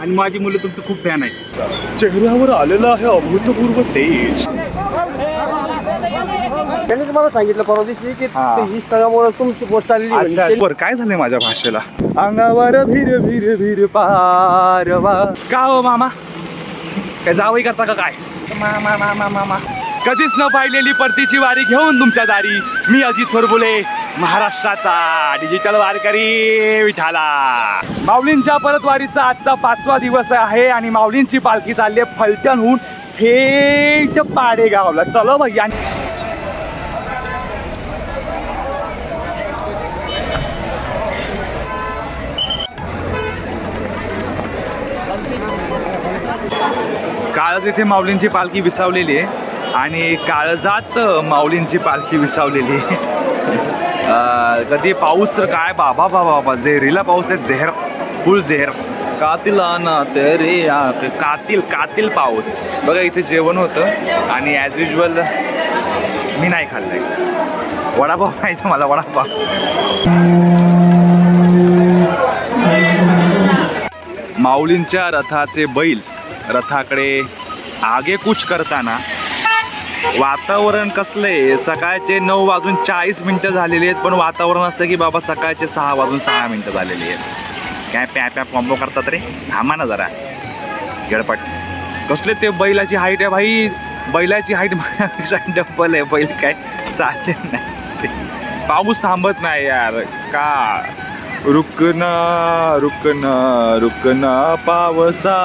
आणि माझी मुलं तुमचं खूप फॅन आहेत. चेहऱ्यावर आलेलं आहे अभूतपूर्व तेज. त्यांनी तुम्हाला सांगितलं परवा दिवशी की हा. इंस्टाग्रामवर तुमची पोस्ट आलेली अच्छा बरं काय झालंय माझ्या भाषेला? अंगावर भीर भीर भीर पारवा. का हो मामा? काय जावई करता का काय? मामा मामा मामा. कधीच न पाहिलेली परतीची वारी घेऊन तुमच्या दारी. मी अजित थोरबुले. महाराष्ट्राचा डिजिटल वारकरी विठाला. माऊलींच्या परतवारीचा आजचा पाचवा दिवस आहे आणि माऊलींची पालखी चालली आहे फलटणहून थेट पाडेगावला. चलो भैया काळज इथे माऊलींची पालखी विसावलेली आहे आणि काळजात माऊलींची पालखी विसावलेली आहे. कधी पाऊस तर काय बाबा बाबा बाबा झेरीला पाऊस आहे झेहर फुल झेहर कातील ना तरी. कातील कातील पाऊस. बघा इथे जेवण होतं आणि ॲज युजल मी नाही खाल्लंय. वडापाव खायचं मला वडापाव. माऊलींच्या रथाचे बैल रथाकडे आगेकूच करताना वातावरण कसलंय सकाळचे नऊ वाजून चाळीस मिनटं झालेली आहेत पण वातावरण असं की बाबा सकाळचे सहा वाजून सहा मिनटं झालेली आहेत. काय प्या प्या कॉम्बो करतात रे? थांबा ना जरा. गडपट. कसले ते बैलाची हाईट आहे भाई? बैलाची हाईट माझ्यापेक्षा डब्बल आहे बैल काय चालेल नाही. पाऊस थांबत नाही यार. का? रुकन रुकन रुकन पावसा.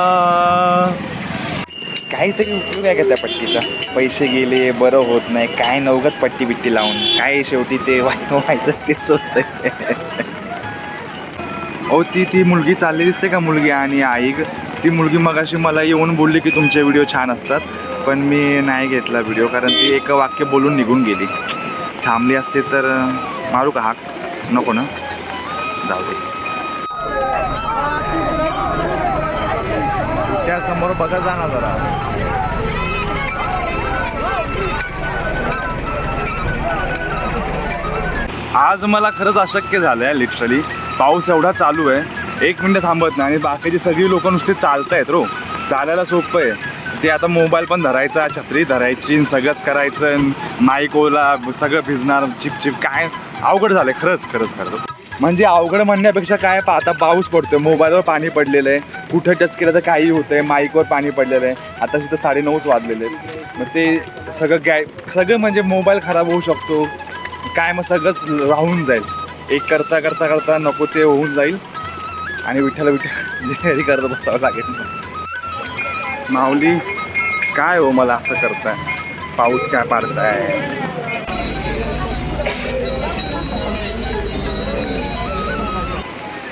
काहीतरी उपयोग आहे का त्या पट्टीचा? पैसे गेले बरं होत नाही काय नवगत पट्टी बिट्टी लावून? काय शेवटी ते व्हायचं तेच होतं अहो ती ती मुलगी चालली दिसते का मुलगी आणि आई? ग- ती मुलगी मगाशी मला येऊन बोलली की तुमचे व्हिडिओ छान असतात पण मी नाही घेतला व्हिडिओ कारण ती एक वाक्य बोलून निघून गेली. थांबली असते तर मारू का हाक? नको ना? जाऊ दे. त्या समोर बघा जा ना जरा. आज मला खरंच अशक्य झालं आहे लिटरली पाऊस एवढा चालू आहे. एक मिनटं थांबत नाही आणि बाकीची सगळी लोक नुसते चालत आहेत रो हो. चालायला सोपं आहे. ते आता मोबाईल पण धरायचा छत्री धरायची सगळंच करायचं माईक ओला सगळं भिजणार चिपचिप काय अवघड झालं आहे खरंच खरंच खरंच. म्हणजे अवघड म्हणण्यापेक्षा काय पा आता पाऊस पडतोय मोबाईलवर पाणी पडलेलं आहे. कुठं टच केलं तर काही होतंय माईकवर पाणी पडलेलं आहे. आता तिथं साडेनऊच वाजलेले आहेत. मग ते सगळं गॅ सगळं म्हणजे मोबाईल खराब होऊ शकतो. काय मग सगळंच राहून जाईल. एक करता करता करता नको ते होऊन जाईल. आणि विठ्ठल विठ्ठल करत बसावं लागेल. माऊली काय हो मला असं करताय? पाऊस काय पाडताय?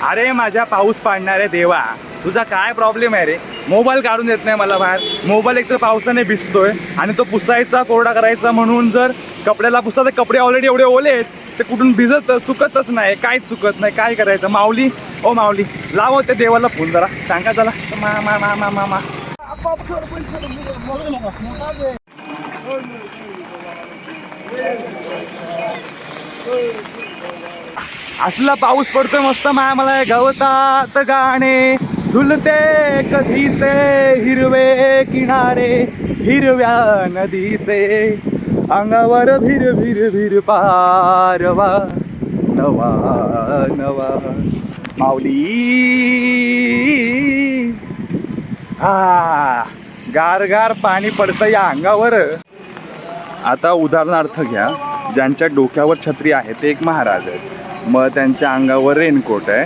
अरे माझ्या पाऊस पाडणारे देवा तुझा काय प्रॉब्लेम आहे रे? मोबाईल काढून देत नाही मला बाहेर. मोबाईल एक तर पावसाने भिजतोय आणि तो पुसायचा कोरडा करायचा म्हणून जर कपड्याला पुसता तर कपडे ऑलरेडी एवढे ओले आहेत ते कुठून भिजत सुकतच नाही. काहीच सुकत नाही. काय करायचं? माऊली ओ माऊली लाव त्या देवाला फोन जरा. सांगा चला मा मा मा मा मा मा. असला पाऊस पडतोय मस्त माया मला गवतात गाणे. झुलते कधीचे हिरवे किनारे हिरव्या नदीचे. अंगावर भिर भिर भिर पारवा. नवा नवा. माऊली. हा गार गार पाणी पडतं या अंगावर. आता उदाहरणार्थ घ्या ज्यांच्या डोक्यावर छत्री आहे ते एक महाराज आहेत. मग त्यांच्या अंगावर रेनकोट आहे.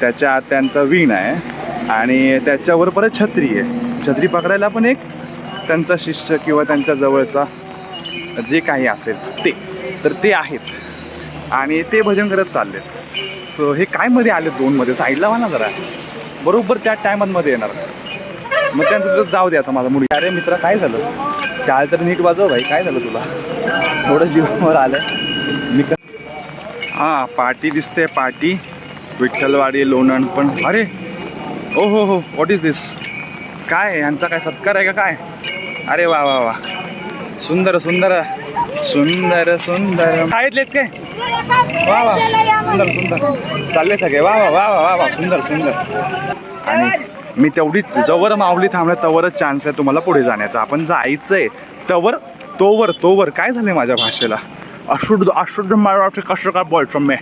त्याच्या आत त्यांचा विण आहे. आणि त्याच्यावर परत छत्री आहे. छत्री पकडायला पण एक त्यांचा शिष्य किंवा त्यांच्या जवळचा जे काही असेल ते. तर ते आहेत. आणि ते भजन करत चाललेत. सो हे काय मध्ये आले दोनमध्ये साईडला म्हणा जरा. बरोबर त्या टायमांमध्ये येणार. मग त्यांचं जाऊ दे आता माझा मुलगा. अरे मित्रा काय झालं? चाल तर नीट वाजव भाई. काय झालं तुला? थोडं जीवावर आलं हां पाटी दिसते पाटी. विठ्ठलवाडी लोणंद पण. अरे! ओ हो हो. व्हॉट इज दिस काय यांचा काय सत्कार आहे का काय? अरे वा वा वा. सुंदर सुंदर. सुंदर सुंदर. शाळेतलेत काय? वा वा. सुंदर सुंदर. चालले सगळे. वा वा वा वा वा. वा सुंदर सुंदर. आणि मी तेवढीच जवळ माऊली थांबल्या तवरच चान्स आहे तुम्हाला पुढे जाण्याचा. आपण जायचं आहे तवर तोवर तोवर. काय झालं माझ्या भाषेला? अशुद्ध अशुद्ध मराठी कसं काय बोलतो मी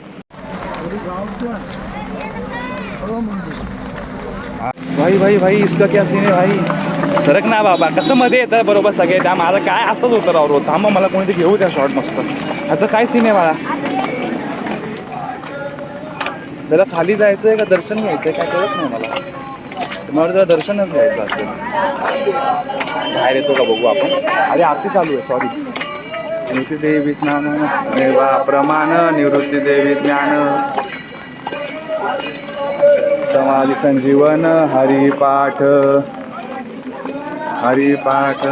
भाई भाई भाई इसका क्या सीन है भाई सरक ना बाबा कसं मध्ये येतं बरोबर सगळे त्या माझं काय असंच होतं राव रोज थांबा मला कोणीतरी घेऊ त्या शॉर्ट मस्त. ह्याचं काय सीन आहे मला त्याला खाली जायचं आहे का दर्शन घ्यायचं आहे काय कळत नाही मला. मला जरा दर्शनच घ्यायचं असेल. बाहेर येतो का बघू आपण? अरे आरती चालू आहे सॉरी निवृत्ती देवी स्नान निर्वा प्रमाण निवृत्ती देवी ज्ञान। समाधी संजीवन हरिपाठ। हरिपाठ।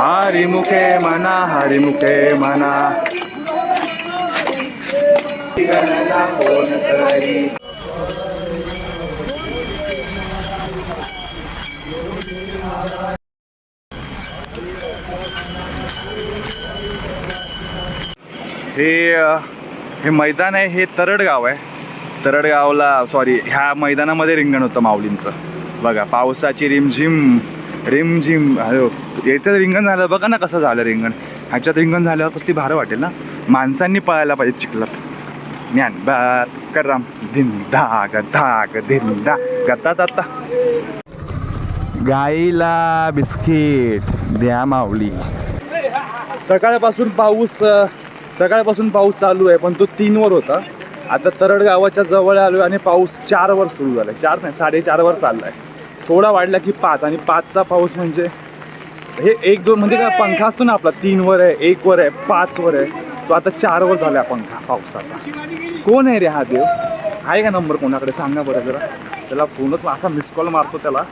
हरिमुखे मना हरिमुखे मना। हे हे मैदान आहे हे तरडगाव आहे. तरडगावला सॉरी ह्या मैदानामध्ये रिंगण होतं माऊलींचं. बघा पावसाची रिमझिम रिमझिम अरे येथे रिंगण झालं बघा ना कसं झालं रिंगण. ह्याच्यात रिंगण झाल्यावर कसली भार वाटेल ना? माणसांनी पळायला पाहिजे चिखलात. ज्ञान बात करम धिन धाग धाग धिन धा गत्ता आता गाईला बिस्किट द्या माऊली. सकाळपासून पाऊस सकाळपासून पाऊस चालू आहे पण तो तीनवर होता. आता तरड गावाच्या जवळ आलो आणि पाऊस चारवर सुरू झाला चार नाही साडेचारवर चालला आहे थोडा वाढला की पाच आणि पाचचा पाऊस म्हणजे हे एक दोन म्हणजे काय पंखा असतो ना आपला तीनवर आहे एकवर आहे पाचवर आहे. तो आता चारवर झाला आहे पंखा पावसाचा. कोण आहे रे हा देव? आहे का नंबर कोणाकडे? सांगा बरं जरा. त्याला फोनच असा मिस कॉल मारतो त्याला.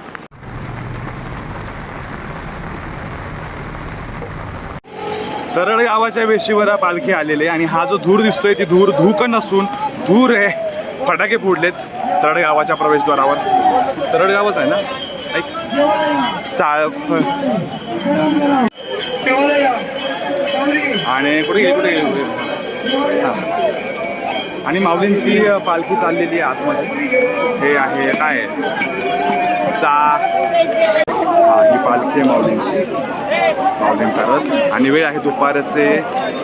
तरळगावाच्या वेशीवर पालखी आलेली आहे आणि हा जो धूर दिसतोय ती धूर धूक नसून धूर आहे. फटाके फोडलेत तरळगावाच्या प्रवेशद्वारावर. तरळगावच आहे ना? ऐक. चाळ आणि कुठे गेली कुठे गेली? आणि माऊलींची पालखी चाललेली आहे आतमध्ये. हे आहे काय सा ही पालखी आहे माऊलींची माऊलींचा रथ आणि वेळ आहे दुपारचे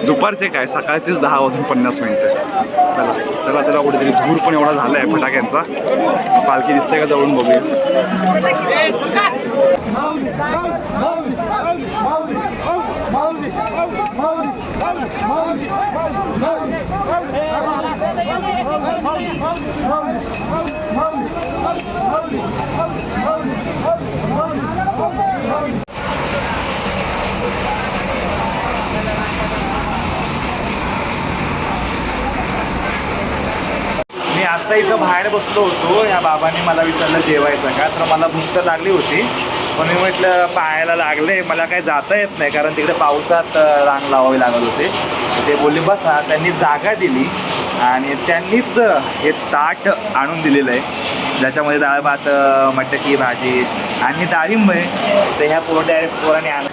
दुपारचे काय सकाळचेच दहा वाजून पन्नास मिनिटं चला चला चला कुठेतरी धूर पण एवढा झाला आहे फटाक्यांचा पालखी दिसते का जवळून बघूया मी आता इथं बाहेर बसलो होतो. या बाबांनी मला विचारलं जेवायचं का? तर मला भूक तर लागली होती. पण मी म्हटलं पाहायला लागले मला काही जाता येत नाही. कारण तिकडे पावसात रांग लावावी लागत होते. ते बोलले बसा त्यांनी जागा दिली आणि त्यांनीच हे ताट आणून दिलेलं आहे. ज्याच्यामध्ये डाळ भात मटकी भाजी आणि डाळिंब आहे. तर ह्या पोरट्या पोराने आण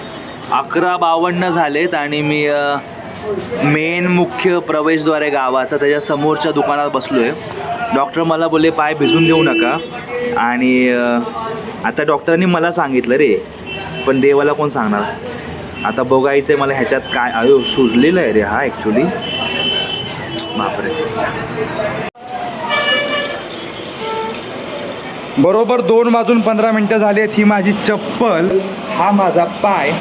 अकरा बावन्न झालेत आणि मी मेन मुख्य प्रवेशद्वार आहे गावाचा. त्याच्या समोरच्या दुकानात बसलो आहे डॉक्टर मला बोलले पाय भिजून देऊ नका. आणि आता डॉक्टरांनी मला सांगितलं रे पण देवाला कोण सांगणार? आता बघायचं आहे मला ह्याच्यात काय अयो सुजलेलं आहे रे हा ॲक्च्युली बापरे. बरोबर दोन वाजून पंधरा मिनटं झाली आहेत ही माझी चप्पल. हा माझा पाय.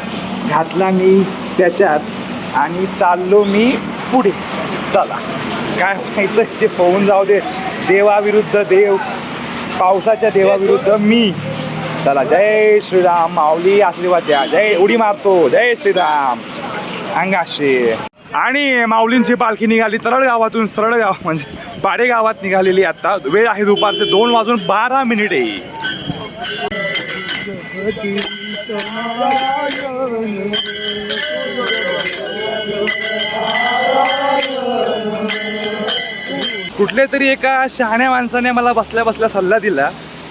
घातला मी त्याच्यात. आणि चाललो मी पुढे. चला. काय व्हायचं ते पोहून जाऊ दे. देवाविरुद्ध देव पावसाच्या देवाविरुद्ध मी. चला. जय श्रीराम. माऊली आशीर्वाद द्या. जय उडी मारतो. जय श्रीराम. अंगाशे. आणि माऊलींची पालखी निघाली तरळ गावातून सरळ गाव म्हणजे पाडे गावात निघालेली आता. वेळ आहे दुपारचे दोन वाजून बारा मिनिटे. कुठल्या तरी एका शहाण्या माणसाने मला बसल्या बसल्या सल्ला दिला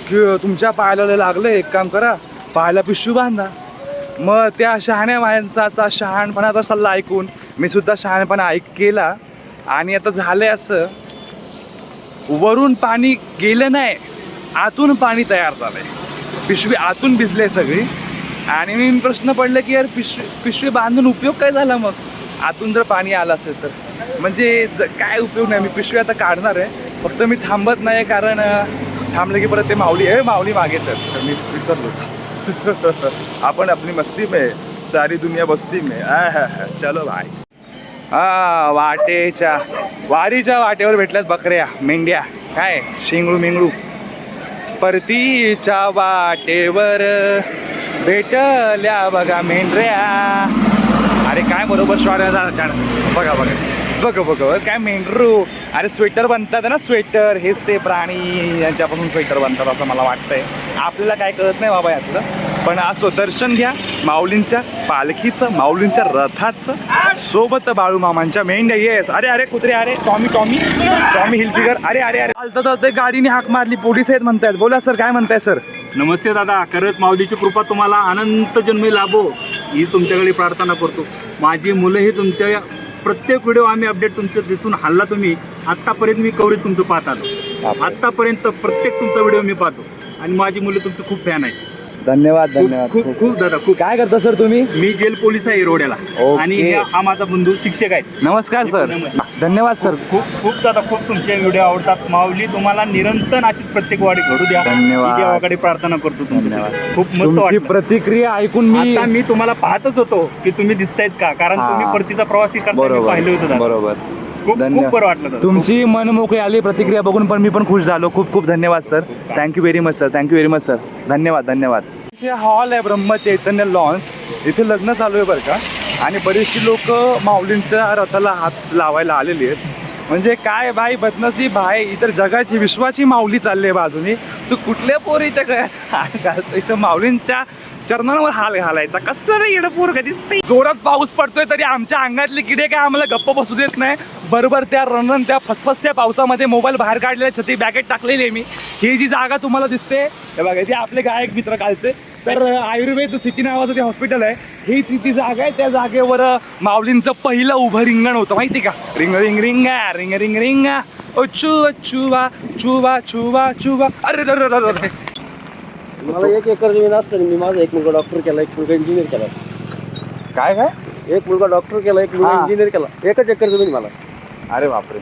की तुमच्या पायाला लागलं एक काम करा पायाला पिशवी बांधा. मग त्या शहाण्या माणसाचा शहाणपणाचा सल्ला ऐकून मी सुद्धा शहाणपणा ऐक केला. आणि आता झालंय असं वरून पाणी गेलं नाही आतून पाणी तयार झालंय. पिशवी आतून भिजले सगळी. आणि मी प्रश्न पडला की यार पिशवी पिशवी बांधून उपयोग काय झाला मग? आतून जर पाणी आलं असेल तर. म्हणजे ज काय उपयोग नाही मी पिशवी आता काढणार आहे. फक्त मी थांबत नाही कारण थांबलं की परत ते माऊली आहे माऊली मागेच सर तर मी विसरलोच. आपण आपली मस्ती में सारी दुनिया बस्ती में. आय हा हा. चलो भाई हा वाटेच्या वारीच्या वाटेवर भेटल्यात बकऱ्या मेंढ्या. काय? शेंगळू मेंगळू. परतीच्या वाटेवर भेटल्या बघा मेंढऱ्या. अरे काय बरोबर श्वाऱ्या जा- बघा बघा. बघ बघ. काय मेंढरू अरे स्वेटर बनतात ना स्वेटर. हेच ते प्राणी यांच्यापासून स्वेटर बनतात असं मला वाटतंय. आपल्याला काय कळत नाही बाबा यातलं. पण असो दर्शन घ्या. माऊलींच्या पालखीचं माऊलींच्या रथाचं सोबत बाळू मामांच्या मेंढ्या. येस अरे अरे कुत्रे अरे टॉमी टॉमी टॉमी हिलफिगर अरे अरे अरे. चालतं चालतं गाडीने हाक मारली. पोलीस आहेत म्हणतायत. बोला सर काय म्हणताय सर नमस्ते दादा. खरंच माऊलीची कृपा तुम्हाला अनंत जन्मी लाभो. ही तुमच्याकडे प्रार्थना करतो. माझी मुलं ही तुमच्या प्रत्येक व्हिडिओ आम्ही अपडेट तुमच्या तिथून हल्ला तुम्ही. आत्तापर्यंत मी कवरेज तुमचं पाहत आलो. आत्तापर्यंत प्रत्येक तुमचा व्हिडिओ मी पाहतो. आणि माझी मुलं तुमचं खूप फॅन आहे धन्यवाद खूप खूप खूप दादा खूप. काय करता सर तुम्ही? मी जेल पोलीस आहे रोड्याला. आणि हे- हा माझा बंधू शिक्षक आहे. नमस्कार सर. धन्यवाद सर. खूप खूप दादा खूप तुमचे व्हिडिओ आवडतात. माऊली तुम्हाला निरंतर अशीच प्रत्येक वाडी घडू द्या. धन्यवाद. मी देवाकडे प्रार्थना करतो धन्यवाद. खूप मस्त तुमची वाटलं. प्रतिक्रिया ऐकून मी आता मी तुम्हाला पाहतच होतो की तुम्ही दिसतायत का? कारण हा. तुम्ही परतीचा प्रवासी करताना मी पाहिलं होतं बरोबर दादा. बरोबर. खूप खूप बरं वाटलं दादा. तुमची मन मोकळी आली प्रतिक्रिया बघून पण मी पण खुश झालो. खूप खूप धन्यवाद sir. Thank you very much sir thank you very much sir धन्यवाद धन्यवाद. इथे हॉल आहे ब्रह्म चैतन्य लॉन्स इथे लग्न चालू आहे बरं का? आणि बरीचशी लोक माऊलींच्या रथाला हात लावायला आलेली आहेत. म्हणजे काय भाई बदनसीब भाई इतर जगाची विश्वाची माऊली चालली आहे बाजूनी. तू कुठल्या पोरीच्या गळ्यात इथं माऊलींच्या चरणांवर हाल घालायचा. कसलं रे येडं पोरग दिसतंय. जोरात पाऊस पडतोय तरी आमच्या अंगातले किडे काय आम्हाला गप्प बसू देत नाही. बरोबर त्या रणरण त्या फसफसत्या पावसामध्ये मोबाईल बाहेर काढलेल्या छती बॅगेत टाकलेली आहे मी. ही जी जागा तुम्हाला दिसते हे बघा ते आपले गायक मित्र कालचे. तर आयुर्वेद सिटी नावाचं ते हॉस्पिटल आहे ही ती ती जागा आहे. त्या जागेवर माऊलींचं पहिलं उभं रिंगण होतं. माहिती का? रिंग रिंग रिंगा रिंग रिंग रिंगा. ओ चुवा चुवा चुवा चुवा चुवा अरे. मला एक एकर जमीन असताना मी माझा एक मुलगा डॉक्टर केला एक मुलगा इंजिनियर केला काय काय एक मुलगा डॉक्टर केला एक मुलगा हा. इंजिनियर केला एकच एकर जमीन मला अरे बापरे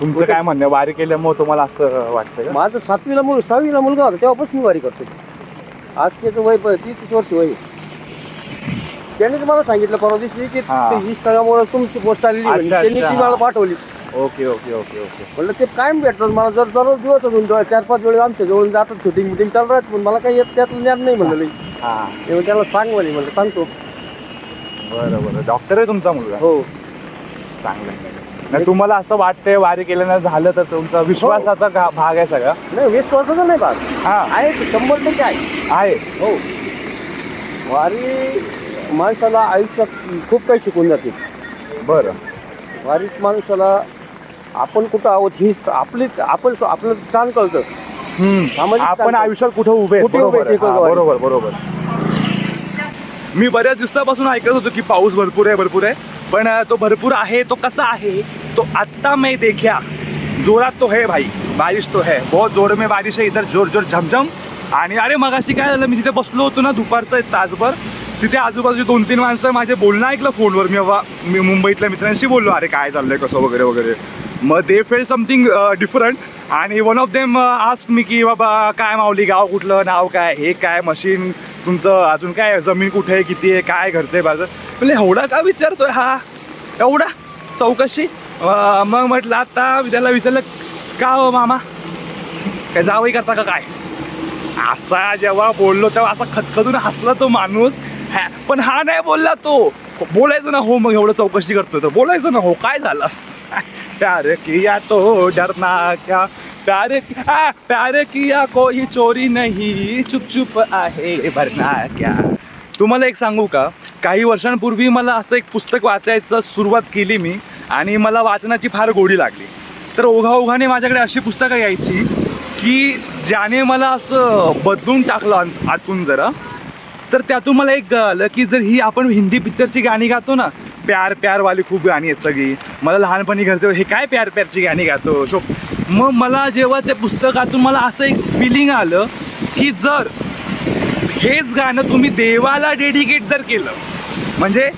तुमचं काय म्हणणं आहे? वारी केल्यामुळे तुम्हाला असं वाटतं का माझं सातवीला मुल सहावीला मुलगा होता तेव्हापासून मी वारी करतो आज त्याचं वय प- तीस वर्ष वय आहे. त्यांनीच मला सांगितलं परवा दिवशी की हा. इंस्टाग्रामवर तुमची पोस्ट आलेली. अच्छा, त्यांनी ती. मला पाठवली ओके ओके ओके ओके. म्हणलं ते कायम भेटतात मला जर दररोज दिवस अजून चार पाच वेळेस आमच्या जवळ जातात शूटिंग मिटिंग चालू राहत पण मला काही येत त्यातलं ज्ञान नाही म्हणलं. हां. ते मग त्याला सांग म्हणे म्हणलं सांगतो. बरं बरं. डॉक्टर आहे तुमचा मुलगा? हो. चांगलं. आहे. नाही तुम्हाला असं वाटतंय वारी केल्यानं झालं तर तुमचा विश्वासाचा घा- भाग आहे सगळा? नाही वीस वर्षाचा नाही बाग हा. आहे ते, शंभर टक्के आहे. आहे. हो. वारी माणसाला आयुष्यात खूप काही शिकून जाते. बरं. वारीत माणसाला आपण कुठं आहोत ही आपली आपण आपलं स्थान कळतं. सामाजिक आपण चालतं. आयुष्यात कुठं उभे आहेत. कुठे उभे बरोबर आहे. हा. बरोबर बरोबर. मी बऱ्याच दिवसापासून ऐकत होतो की पाऊस भरपूर आहे भरपूर आहे. पण अं, तो भरपूर आहे तो कसा आहे तो आत्ता मैं देखा जोरात तो है भाई. बारिश तो है. बहुत जोर में बारिश है इधर जोर जोर झमझम. आणि अरे मगाशी काय झालं मी तिथे बसलो होतो ना दुपारचं एक तासभर. तिथे आजूबाजूची दोन तीन माणसं माझे बोलणं ऐकलं फोनवर. मी बाबा मी मुंबईतल्या मित्रांशी बोललो अरे काय चाललंय? कसं वगैरे वगैरे? मग दे फेल समथिंग डिफरंट आणि one of them asked me की बाबा काय माऊली गाव कुठलं नाव काय हे काय मशीन तुमचं अजून काय जमीन कुठे आहे किती आहे काय घरचं आहे माझं म्हणजे एवढा का विचारतोय हा? एवढा? चौकशी? मग म्हटलं आता त्याला विचारलं का हो मामा? काय जावई करता का काय? असा जेव्हा बोललो तेव्हा असा खतखतून हसला तो माणूस. हा पण हा नाही बोलला तो. बोलायचं ना हो मग एवढं चौकशी करतो तर बोलायचं ना हो काय झालं प्यार किया तो डरना क्या? प्यार किया प्यार किया कोई चोरी नहीं। चुप चुप आहे भरना क्या? तुम्हाला एक सांगू का? काही वर्षांपूर्वी मला असं एक पुस्तक वाचायचं सुरुवात केली मी आणि मला वाचनाची फार गोडी लागली. तर ओघाओघाने माझ्याकडे अशी पुस्तकं यायची की ज्याने मला असं बदलून टाकलं आतून जरा. तर त्यातून मला एक कळलं की जर ही आपण हिंदी पिक्चरची गाणी गातो ना प्यार प्यारवाली खूप गाणी आहेत सगळी. मला लहानपणी घरचे हे काय प्यार प्यारची गाणी गातो? शो. मग मला जेव्हा त्या पुस्तकातून मला असं एक फिलिंग आलं की जर हेच गाणं तुम्ही देवाला डेडिकेट जर केलं म्हणजे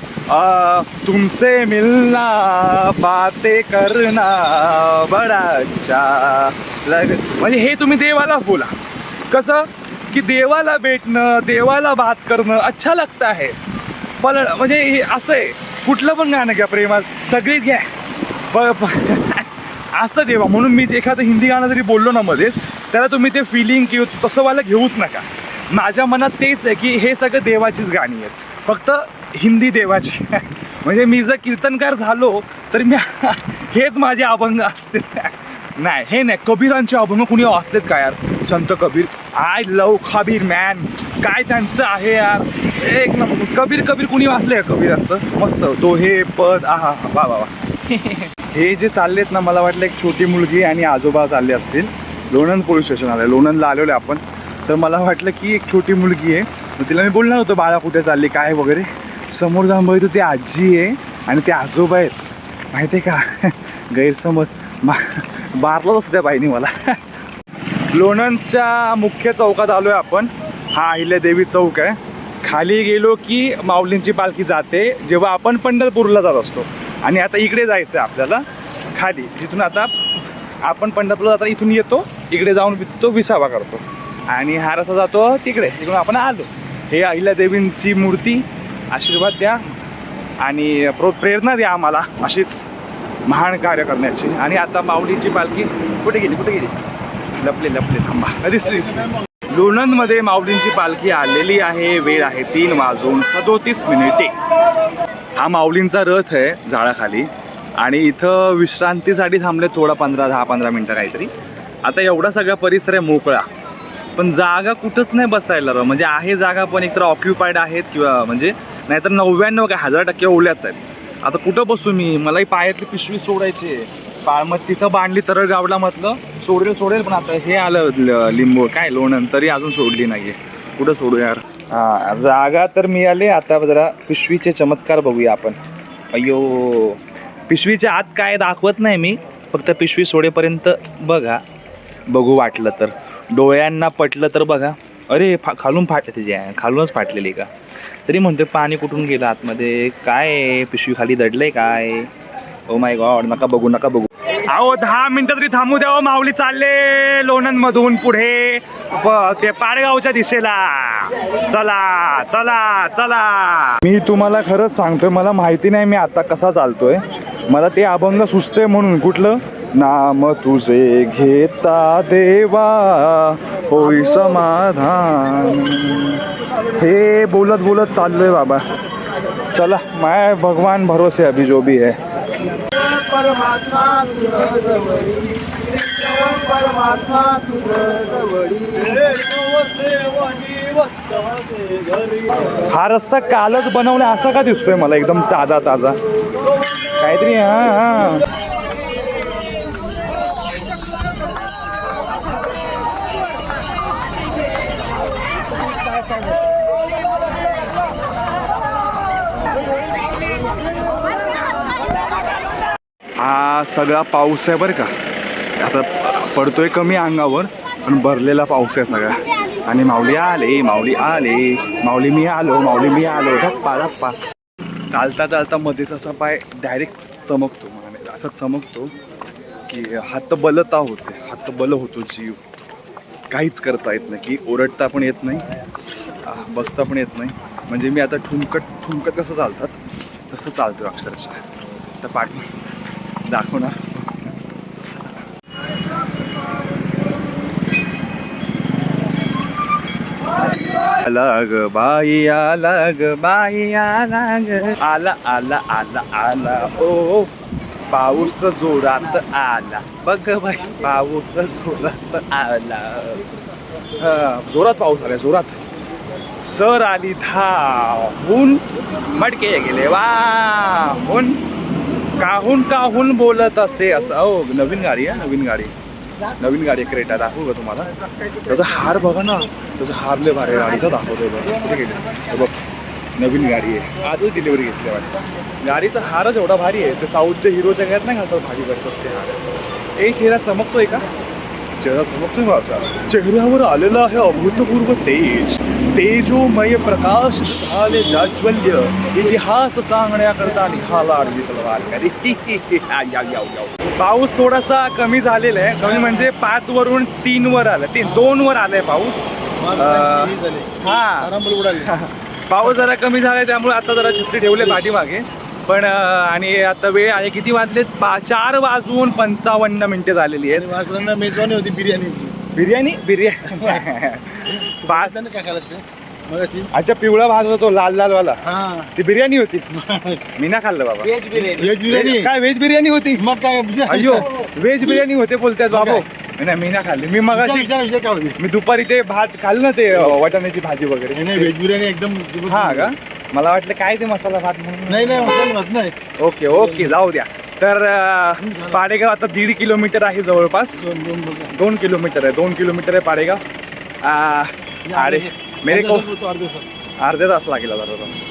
तुमसे मिलना बाते करना बडा अच्छा लग म्हणजे हे तुम्ही देवाला बोला. कसं? की देवाला भेटणं देवाला बात करणं अच्छा लगता आहे. पण म्हणजे हे असं आहे कुठलं पण गाणं घ्या प्रेमात सगळीच घ्या. प- असं देवा म्हणून मी जे एखादं हिंदी गाणं जरी बोललो ना मध्येच त्याला तुम्ही ते फिलिंग किंवा तसं व्हायला घेऊच नका. माझ्या मनात तेच आहे की हे सगळं देवाचीच गाणी आहेत. फक्त हिंदी देवाची. म्हणजे मी जर कीर्तनकार झालो तर मी हेच माझे अभंग असते नाही हे नाही. कबीरांचे अभंग कुणी असलेत का यार? Sant Kabir. I love Kabir man काय त्यांचं आहे यार? एक नंबर. कबीर कबीर कुणी वाचले कबीरांचं? मस्त. तो हे पद आहा वा वा वा. हे जे चाललेत ना मला वाटलं एक छोटी मुलगी आणि आजोबा चालले असतील. लोणंद पोलीस स्टेशन आलं लोणंदला आलेलो आपण. तर मला वाटलं की एक छोटी मुलगी आहे. मग तिला मी बोलणार होतो बाळा कुठे चालली? काय वगैरे? समोर जाऊन बघितलं ती आजी आहे आणि ते आजोबा आहेत. माहिती आहे का? गैरसमज. मा बारला असं त्या बाईने मला. लोणंदच्या मुख्य चौकात आलो आहे आपण. हा अहिल्यादेवी चौक आहे. खाली गेलो की माऊलींची पालखी जाते. जेव्हा आपण पंढरपूरला जात असतो. आणि आता इकडे जायचं आहे आपल्याला. खाली. जिथून आता आपण पंढरपूरला जाता इथून येतो. इकडे जाऊन तो विसावा करतो. आणि हा रस्ता जातो तिकडे. तिकडून आपण आलो. हे अहिल्यादेवींची मूर्ती. आशीर्वाद द्या. आणि प्रो प्रेरणा द्या आम्हाला. अशीच महान कार्य करण्याची. आणि आता माऊलीची पालखी कुठे गेली? कुठे गेली? लपले लपले थांबा. दिसली लोणंदमध्ये माऊलींची पालखी आलेली आहे. वेळ आहे तीन वाजून सदोतीस मिनिटे. हा माऊलींचा रथ आहे झाडाखाली आणि इथं विश्रांतीसाठी थांबले थोडा पंधरा दहा पंधरा मिनटं काहीतरी. आता एवढा सगळा परिसर आहे मोकळा. पण जागा कुठंच नाही बसायला र म्हणजे आहे जागा पण एकतर ऑक्युपाईड आहेत किंवा म्हणजे नाहीतर नव्याण्णव काय हजार टक्के ओल्याच आहेत. आता कुठं बसू मी? मलाही पायातली पिशवी सोडायची आहे. मग तिथं बांधली तर गावला म्हटलं सोडेल सोडेल पण आता हे आलं लिंबू. काय लोणन तरी अजून सोडली नाहीये. कुठं सोडू यार? हा जागा तर मिळाली. आता जरा पिशवीचे चमत्कार बघूया आपण. अय्यो. पिशवीच्या आत काय दाखवत नाही मी. फक्त पिशवी सोडेपर्यंत बघा. बघू वाटलं तर. डोळ्यांना पटलं तर बघा. अरे फा खालून फाट त्याची आहे खालूनच फाटलेली का? तरी म्हणते पाणी कुठून गेलं आतमध्ये? काय? पिशवी खाली दडलंय काय? ओ माय गॉड नका बघू नका बघू. अहो दहा मिनिटं तरी थांबू द्या हो, माऊली चालले लोणंद मधून पुढे ते पाडगावच्या दिशेला. चला चला चला. मी तुम्हाला खरंच सांगतोय मला माहिती नाही मी आता कसा चालतोय. मला ते अभंग सुचतोय म्हणून. कुठलं? नाम तुझे घेता देवा होई समाधान. हे बोलत बोलत चाललोय बाबा. चला माय भगवान भरोसे अभी जो भी है. हा रस्ता कालच बनवला असा का दिसतोय मला? एकदम ताजा ताजा. काहीतरी हा हा. हा सगळा पाऊस आहे बरं का. आता पडतोय कमी अंगावर पण भरलेला पाऊस आहे सगळा. आणि माऊली आले माऊली आले माऊली मी आलो माऊली मी आलो धप्पा धप्पा. चालता चालता मध्येच असा पाय डायरेक्ट चमकतो म्हणजे असं चमकतो की हात बलता होते हात बल होतो जीव. काहीच करता येत नाही की ओरडता पण येत नाही बसता पण येत नाही. म्हणजे मी आता ठुमकत ठुमकत कसं चालतात तसं चालतो अक्षरशः. तर पाठी दाखवणार अलग बाई अलग बाई ग आला आला आला आला ओ. पाऊस जोरात आला. बघ बाई पाऊस जोरात आला. हा, जोरात पाऊस आला जोरात. सर आली धावून मडके गेले वाहून काहून काहून बोलत असे असं? अहो नवीन गाडी आहे नवीन गाडी. नवीन गाडी क्रेटा दाखवू का तुम्हाला? त्याचा हार बघा ना. त्याचा हार लय भारी आहे. गाडीचा दाखवतोय कुठे गेले? बघ नवीन गाडी आहे. आजच डिलिव्हरी घेतली वाटतं. गाडीचा हारच एवढा भारी आहे. ते साऊथच्या हिरोच्या घरात नाही घालतात भारी करत असते हार. ए चेहरा चमकतोय का? चमकतोय माझा. चेहऱ्यावर आलेला आहे अभूतपूर्व तेज. तेजोमय प्रकाश झाले जाज्वल्य. इतिहास सांगण्याकरता निघाला आडवी तलवार पाऊस थोडासा कमी झालेला आहे. कमी म्हणजे पाच वरून तीन वर आलं. तीन दोन वर आलाय पाऊस. हा. पाऊस जरा कमी झालाय त्यामुळे आता जरा छत्री ठेवले पाठीमागे. पण आणि आता वेळ आहे किती वाजलेत? पा चार वाजून पंचावन्न मिनिटे झालेली आहेत. वाकडांना मेजवानी होती बिर्याणीची बिर्याणी? बिर्याणी. त्यानं काय खायला असते? अच्छा पिवळा भात होतो लाल लाल वाला. हा. ती बिर्याणी होती. मी ना खाल्लं बाबा. व्हेज बिर्याणी. व्हेज बिर्याणी. काय व्हेज बिर्याणी होती? मग काय अय्यो व्हेज बिर्याणी होते बोलतात बाबू. नाही मी ना खाल्ली मी मग मी दुपारी ते भात खाल्लं ना ते अं, वाटाण्याची भाजी वगैरे. नाही व्हेज बिर्याणी एकदम हा का? मला वाटलं काय ते मसाला भात म्हणून. नाही नाही मसाले भात नाही. ओके ओके जाऊ द्या. तर अं, पाडेगाव आता दीड किलोमीटर आहे जवळपास. दोन दोन दोन दोन किलोमीटर आहे दोन किलोमीटर आहे पाडेगाव. आ, अरे मेरे को अर्धे तास, अर्धे तास. अर्धे तास लागेल अर्धा तास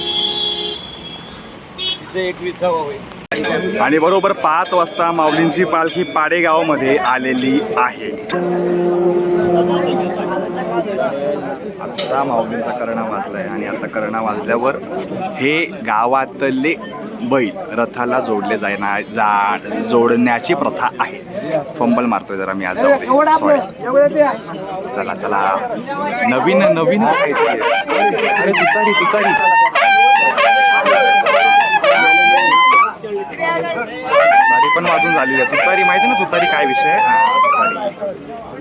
आणि बरोबर पाच वाजता माऊलींची पालखी पाडेगावमध्ये आलेली आहे. आता माऊलींचा करणा वाजलाय आणि आता करणा वाजल्यावर हे गावातले बैल रथाला जोडले जायना जा जोडण्याची प्रथा आहे. फंबल मारतोय जरा मी आज जाऊ सॉरी चला चला. नवीन नवीनच काहीतरी आहे. अरे तुतारी तुतारी. तुतारी पण वाजून झालेली आहे. तुतारी माहिती ना तुतारी काय विषय आहे? तुतारी.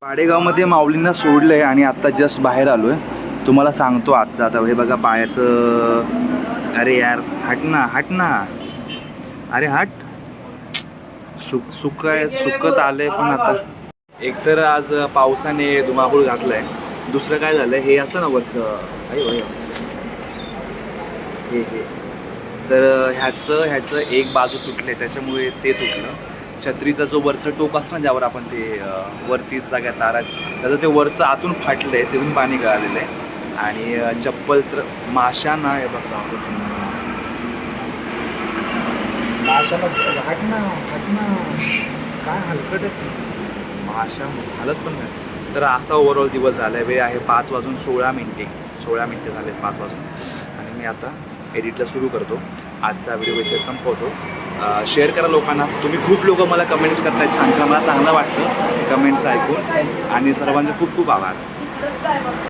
पाडेगावमध्ये माऊलींना सोडलंय आणि आत्ता जस्ट बाहेर आलोय. तुम्हाला सांगतो आजचं. आता हे बघा पायाचं अरे यार हट ना हट ना. अरे हट. सुक सुक आहे सुकत आलंय पण आता. एकतर आज पावसाने धुमाकूळ घातलाय. दुसरं काय झालं हे असतं ना वरचं. अरे हे हे. तर ह्याचं ह्याचं एक बाजू तुटले त्याच्यामुळे ते तुटलं. छत्रीचा जो वरचं टोक असतं ना ज्यावर आपण ते वरतीच वरती तारा त्याचं ते वरचं आतून फाटलं आहे तिथून पाणी गळालेलं आहे. आणि चप्पल तर माशांना हे बघा माशाला हट ना हट ना काय हलकट आहे. माशा हालत पण नाही. तर असा ओव्हरऑल दिवस झाला आहे वेळ आहे पाच वाजून सोळा मिनिटे. सोळा मिनिटे झाले पाच वाजून. आणि मी आता एडिटला सुरू करतो. आजचा व्हिडिओ इथे संपवतो. शेअर करा लोकांना. तुम्ही खूप लोक मला कमेंट्स करताय. छान छान. मला चांगलं वाटतं कमेंट्स ऐकून. आणि सर्वांचे खूप खूप आभार.